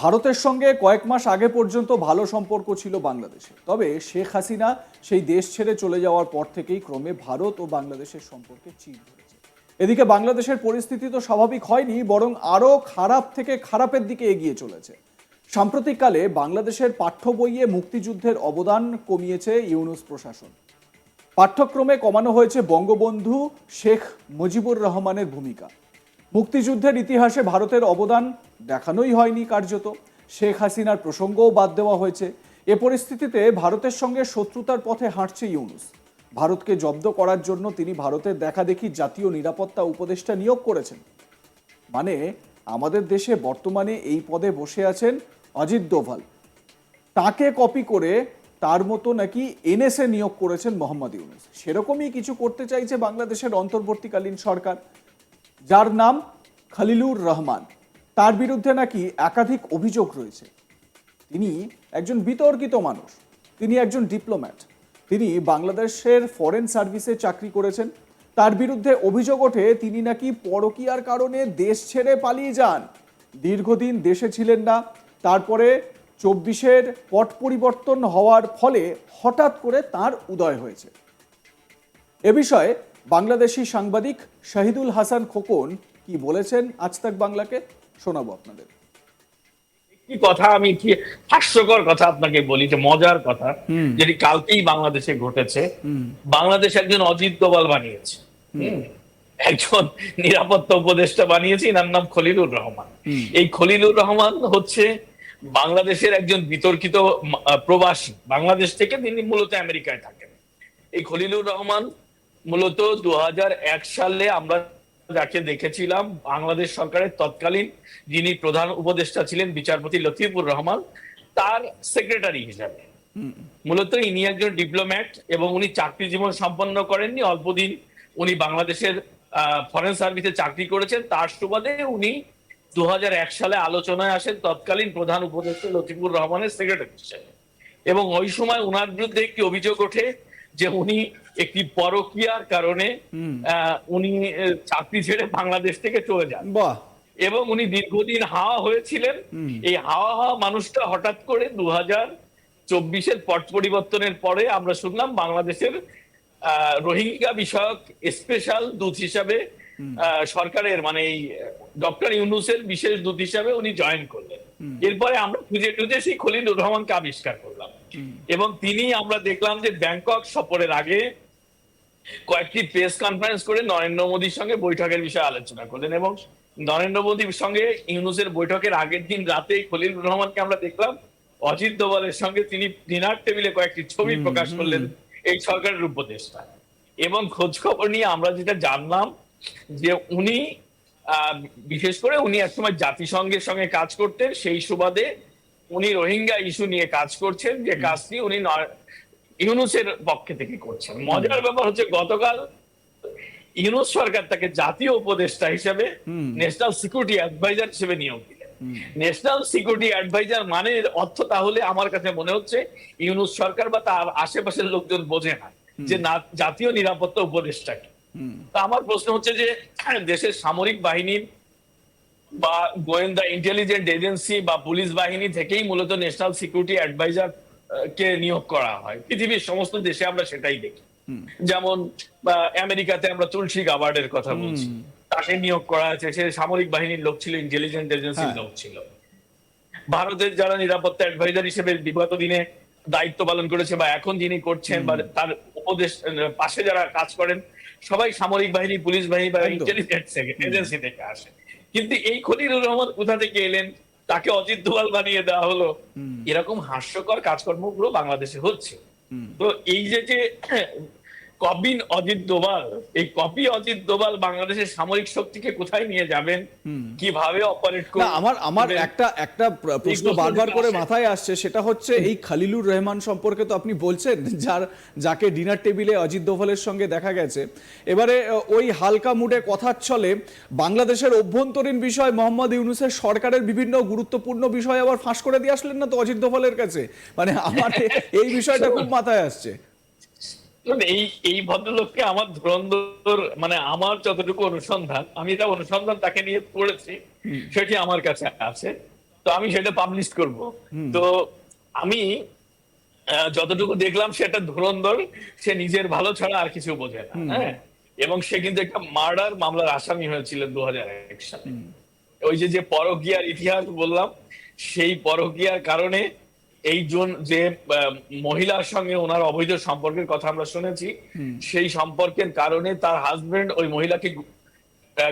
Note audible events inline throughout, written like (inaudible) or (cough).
ভারতের সঙ্গে কয়েক মাস আগে পর্যন্ত ভালো সম্পর্ক ছিল বাংলাদেশে। তবে শেখ হাসিনা সেই দেশ ছেড়ে চলে যাওয়ার পর থেকেই ক্রমে ভারত ও বাংলাদেশের সম্পর্কে চির ধরেছে। এদিকে বাংলাদেশের পরিস্থিতি তো স্বাভাবিক হয়নি, বরং আরও খারাপ থেকে খারাপের দিকে এগিয়ে চলেছে। সাম্প্রতিককালে বাংলাদেশের পাঠ্য বইয়ে মুক্তিযুদ্ধের অবদান কমিয়েছে ইউনুস প্রশাসন। পাঠ্যক্রমে কমানো হয়েছে বঙ্গবন্ধু শেখ মুজিবুর রহমানের ভূমিকা। মুক্তিযুদ্ধের ইতিহাসে ভারতের অবদান দেখানোই হয়নি কার্যত। শেখ হাসিনার প্রসঙ্গও বাদ দেওয়া হয়েছে। এ পরিস্থিতিতে ভারতের সঙ্গে শত্রুতার পথে হাঁটছে ইউনুস। ভারতকে জব্দ করার জন্য তিনি ভারতের দেখাদেখি জাতীয় নিরাপত্তা উপদেষ্টা নিয়োগ করেছেন। মানে আমাদের দেশে বর্তমানে এই পদে বসে আছেন অজিত দোভাল। তাকে কপি করে তার মতো নাকি এনএসএ নিয়োগ করেছেন মোহাম্মদ ইউনুস। সেরকমই কিছু করতে চাইছে বাংলাদেশের অন্তর্বর্তীকালীন সরকার। যার নাম খালিলুর রহমান। তার বিরুদ্ধে নাকি একাধিক অভিযোগ রয়েছে। তিনি একজন বিতর্কিত মানুষ। তিনি একজন ডিপ্লোম্যাট। তিনি বাংলাদেশের ফরেন সার্ভিসে চাকরি করেছেন। তার বিরুদ্ধে অভিযোগ ওঠে, তিনি নাকি পরকীয়ার কারণে দেশ ছেড়ে পালিয়ে যান। দীর্ঘদিন দেশে ছিলেন না। তারপরে চব্বিশের পট পরিবর্তন হওয়ার ফলে হঠাৎ করে তার উদয় হয়েছে। এ বিষয়ে বাংলাদেশি সাংবাদিক শাহিদুল হাসান খোকন কি বলেছেন? আজ তাক বাংলাকে শোনাবো আপনাদের। একটি কথা আমি কি হাস্যকর কথা আপনাকে বলি যে মজার কথা যেটি কালকেই বাংলাদেশে ঘটেছে। বাংলাদেশ একজন অজিত দোবাল বানিয়েছে। একজন নিরাপত্তা উপদেষ্টা বানিয়েছে এনার নাম খলিলুর রহমান। এই খলিলুর রহমান হচ্ছে বাংলাদেশের একজন বিতর্কিত প্রবাসী। বাংলাদেশ থেকে তিনি মূলত আমেরিকায় থাকেন। এই খলিলুর রহমান মূলত দুহাজার এক সালে আমরা যাকে দেখেছিলাম বাংলাদেশ সরকারের তৎকালীন যিনি প্রধান উপদেষ্টা ছিলেন বিচারপতি লতিফুর রহমান তার সেক্রেটারি হিসাবে। মূলত ইনি একজন ডিপ্লোম্যাট এবং উনি চাকরি জীবন সম্পন্ন করেননি অল্পদিন উনি বাংলাদেশের ফরেন সার্ভিসে চাকরি করেছেন। তার সুবাদে উনি দু হাজার এক সালে আলোচনায় আসেন তৎকালীন প্রধান উপদেষ্টা লতিফুর রহমানের সেক্রেটারি হিসেবে। এবং ওই সময় ওনার বিরুদ্ধে একটি অভিযোগ ওঠে যে উনি একটি পরকীয়ার কারণে উনি চাকরি ছেড়ে বাংলাদেশ থেকে চলে যান। এবং উনি দীর্ঘদিন হাওয়া হয়েছিলেন। এই হাওয়া হাওয়া মানুষটা হঠাৎ করে দু হাজার চব্বিশের পট পরিবর্তনের পরে আমরা শুনলাম বাংলাদেশের আহ, রোহিঙ্গা বিষয়ক স্পেশাল দূত হিসাবে সরকারের মানে এই ডক্টর ইউনুসের বিশেষ দূত হিসাবে উনি জয়েন করলেন। এরপরে আমরা খুঁজে টুজে সেই খলিলুর রহমানকে আবিষ্কার করলাম। এবং তিনি আমরা দেখলাম যে ব্যাংকক সফরের আগে কয়েকটি প্রেস কনফারেন্স করে নরেন্দ্র মোদীর সঙ্গে বৈঠকের বিষয়ে আলোচনা করলেন এবং নরেন্দ্র মোদীর সঙ্গে ইউনুসের বৈঠকের আগের দিন রাতে খলিলুর রহমানকে আমরা দেখলাম অজিত দোভালের সঙ্গে তিনি ডিনার টেবিলে কয়েকটি ছবি প্রকাশ করলেন এই সরকারের উপদেষ্টা। এবং খোঁজ খবর নিয়ে আমরা যেটা জানলাম যে উনি আহ, বিশেষ করে উনি একসময় জাতিসংঘের সঙ্গে কাজ করতেন সেই সুবাদে উনি রোহিঙ্গা ইস্যু নিয়ে কাজ করছেন যে কাজটি উনি ইউনুসের পক্ষে থেকে করছেন। মজার ব্যাপার হচ্ছে গতকাল ইউনুস সরকার তাকে জাতীয় উপদেষ্টা হিসেবে ন্যাশনাল সিকিউরিটি অ্যাডভাইজার হিসেবে নিয়োগ দিলেন। ন্যাশনাল সিকিউরিটি অ্যাডভাইজার মানে অর্থ তাহলে আমার কাছে মনে হচ্ছে ইউনুস সরকার বা তার আশেপাশের লোকজন বোঝে না যে না জাতীয় নিরাপত্তা উপদেষ্টা কি। তা আমার প্রশ্ন হচ্ছে যে (clears throat) দেশের সামরিক বাহিনীর বা গোয়েন্দা ইন্টেলিজেন্ট এজেন্সি বা পুলিশ বাহিনী থেকেই মূলত ন্যাশনাল সিকিউরিটি অ্যাডভাইজার কে নিয়োগ করা হয়। পৃথিবীর সমস্ত দেশে আমরা সেটাই দেখি। যেমন আমেরিকাতে আমরা তুলসী গাবার্ডের কথা বলছি। তাকে নিয়োগ করা আছে সে সামরিক বাহিনীর লোক ছিল ইন্টেলিজেন্ট এজেন্সির হ্যাঁ। লোক ছিল। ভারতের যারা নিরাপত্তা অ্যাডভাইজার হিসেবে বিগত দিনে দায়িত্ব পালন করেছে বা এখন যিনি করছেন বা তার উপদেশ পাশে যারা কাজ করেন সবাই সামরিক বাহিনী পুলিশ বাহিনী বা ইন্টেলিজেন্স এজেন্সি থেকে আসে। কিন্তু এই খলিলুর রহমান কোথা থেকে এলেন? তাকে অজিত দোয়াল বানিয়ে দেওয়া হলো। এরকম হাস্যকর কাজকর্মগুলো বাংলাদেশে হচ্ছে। তো এই যে যে কবিন অজিত দোভাল। এই কপি অজিত দোভাল বাংলাদেশের সামরিক শক্তিকে কোথায় নিয়ে যাবেন? কীভাবে অপারেট করবেন? আমার আমার একটা একটা প্রশ্ন বারবার করে মাথায় আসছে সেটা হচ্ছে এই খালিলুর রহমান সম্পর্কে তো আপনি বলছেন যার যাকে ডিনার টেবিলে অজিত দোভালের সঙ্গে দেখা গেছে। এবারে ওই হালকা মুডে কথার চলে বাংলাদেশের অভ্যন্তরীণ বিষয় মোহাম্মদ ইউনুসের সরকারের বিভিন্ন গুরুত্বপূর্ণ বিষয় আবার ফাঁস করে দিয়ে আসলেন না তো অজিত দোভালের কাছে? মানে আমার (laughs) এই বিষয়টা খুব মাথায় আসছে। এই এই ভদ্রলোককে আমার ধুরন্ধর মানে আমার যতটুকু অনুসন্ধান আমি এটা অনুসন্ধান তাকে নিয়ে পড়েছি সেটি আমার কাছে আছে। তো আমি সেটা পাবলিশ করব। তো আমি যতটুকু দেখলাম সে একটা ধুরন্ধর সে নিজের ভালো ছাড়া আর কিছু বোঝে না হ্যাঁ? এবং সে কিন্তু একটা মার্ডার মামলার আসামি হয়েছিল দু হাজার এক সালে। ওই যে যে পরকীয়ার ইতিহাস বললাম সেই পরকীয়ার কারণে এই জন যে মহিলার সঙ্গে ওনার অবৈধ সম্পর্কের কথা আমরা শুনেছি সেই সম্পর্কের কারণে তার হাজবেন্ড ওই মহিলাকে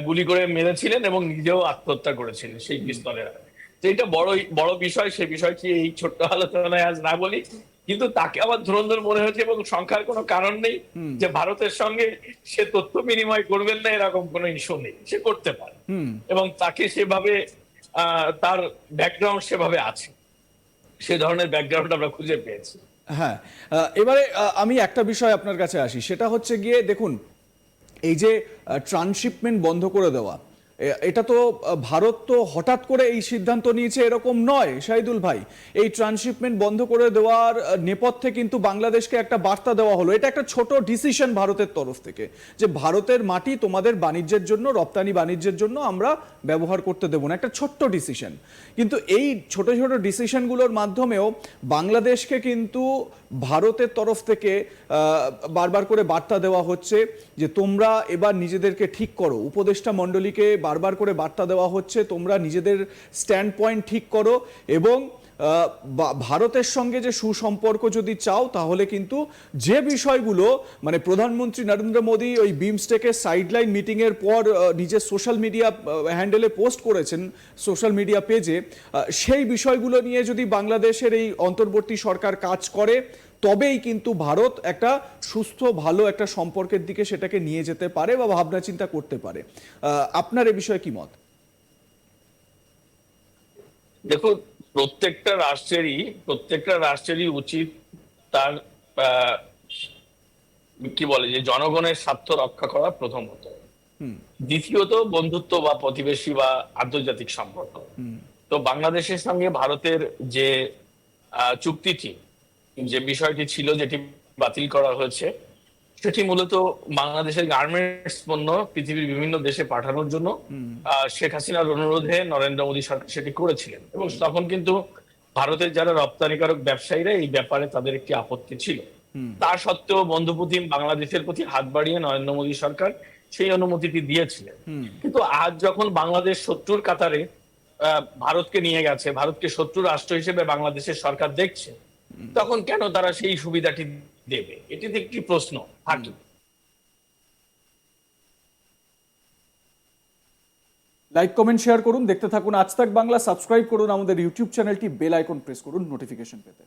গুলি করে মেরেছিলেন এবং নিজেও আত্মহত্যা করেছিলেন সেই পিস্তলের তো এটা বড় বড় বিষয় সেই বিষয় কি এই ছোট্ট আলোচনায় আজ না বলি। কিন্তু তাকে আবার ধুরন্ধর মনে হয়েছে এবং সংখ্যার কোনো কারণ নেই যে ভারতের সঙ্গে সে তথ্য বিনিময় করবেন না এরকম কোনো ইস্যু নেই। সে করতে পারে। এবং তাকে সেভাবে আহ, তার ব্যাকগ্রাউন্ড সেভাবে আছে। সে ধরনের ব্যাকগ্রাউন্ড আমরা খুঁজে পেয়েছি। হ্যাঁ এবারে আমি একটা বিষয় আপনার কাছে আসি, সেটা হচ্ছে গিয়ে দেখুন, এই যে ট্রান্সশিপমেন্ট বন্ধ করে দেওয়া এটা তো ভারত তো হঠাৎ করে এই সিদ্ধান্ত নিয়েছে এরকম নয়, শাহিদুল ভাই। এই ট্রান্সশিপমেন্ট বন্ধ করে দেওয়ার নেপথ্যে কিন্তু বাংলাদেশকে একটা বার্তা দেওয়া হলো। এটা একটা ছোট ডিসিশন ভারতের তরফ থেকে যে ভারতের মাটি তোমাদের বাণিজ্যের জন্য, রপ্তানি বাণিজ্যের জন্য আমরা ব্যবহার করতে দেবো না। একটা ছোট্ট ডিসিশন। কিন্তু এই ছোট ছোট ডিসিশনগুলোর মাধ্যমেও বাংলাদেশকে কিন্তু ভারতের তরফ থেকে বারবার করে বার্তা দেওয়া হচ্ছে যে তোমরা এবার নিজেদেরকে ঠিক করো। উপদেষ্টা মণ্ডলীকে বারবার করে বার্তা দেওয়া হচ্ছে তোমরা নিজেদের স্ট্যান্ড পয়েন্ট ঠিক করো এবং ভারতের সঙ্গে যে সুসম্পর্ক যদি চাও, তাহলে কিন্তু যে বিষয়গুলো মানে প্রধানমন্ত্রী নরেন্দ্র মোদী ওই বিমস্টেকের সাইডলাইন মিটিংয়ের পর নিজের সোশ্যাল মিডিয়া হ্যান্ডেলে পোস্ট করেছেন সোশ্যাল মিডিয়া পেজে সেই বিষয়গুলো নিয়ে যদি বাংলাদেশের এই অন্তর্বর্তী সরকার কাজ করে, তবেই কিন্তু ভারত একটা সুস্থ, ভালো একটা সম্পর্কের দিকে সেটাকে নিয়ে যেতে পারে বা ভাবনা চিন্তা করতে পারে। আপনার এ বিষয়ে কি মত? দেখুন প্রত্যেকটা রাষ্ট্রেরই প্রত্যেকটা রাষ্ট্রেরই উচিত তার কি বলে যে জনগণের স্বার্থ রক্ষা করা প্রথমত। দ্বিতীয়ত বন্ধুত্ব বা প্রতিবেশী বা আন্তর্জাতিক সম্পর্ক। তো বাংলাদেশের সঙ্গে ভারতের যে চুক্তিটি যে বিষয়টি ছিল যেটি বাতিল করা হয়েছে সেটি মূলত বাংলাদেশের গার্মেন্টস পণ্য পৃথিবীর বিভিন্ন দেশে পাঠানোর জন্য। শেখ হাসিনার অনুরোধে নরেন্দ্র মোদী সরকার সেটি করেছিলেন। এবং তখন কিন্তু ভারতের যারা রপ্তানিকারক ব্যবসায়ীরা এই ব্যাপারে তাদের একটি আপত্তি ছিল। তা সত্ত্বেও বন্ধুপ্রতিম বাংলাদেশের প্রতি হাত বাড়িয়ে নরেন্দ্র মোদী সরকার সেই অনুমতিটি দিয়েছিলেন। কিন্তু আজ যখন বাংলাদেশ শত্রুর কাতারে ভারতকে নিয়ে গেছে ভারতকে শত্রু রাষ্ট্র হিসেবে বাংলাদেশের সরকার দেখছে তখন কেন তারা সেই সুবিধাটি দেবে। এটি একটি প্রশ্ন থাকবে। লাইক কমেন্ট শেয়ার করুন, দেখতে থাকুন। আজ তাক বাংলা সাবস্ক্রাইব করুন। আমাদের ইউটিউব চ্যানেলটি বেল আইকন প্রেস করুন নোটিফিকেশন পেতে।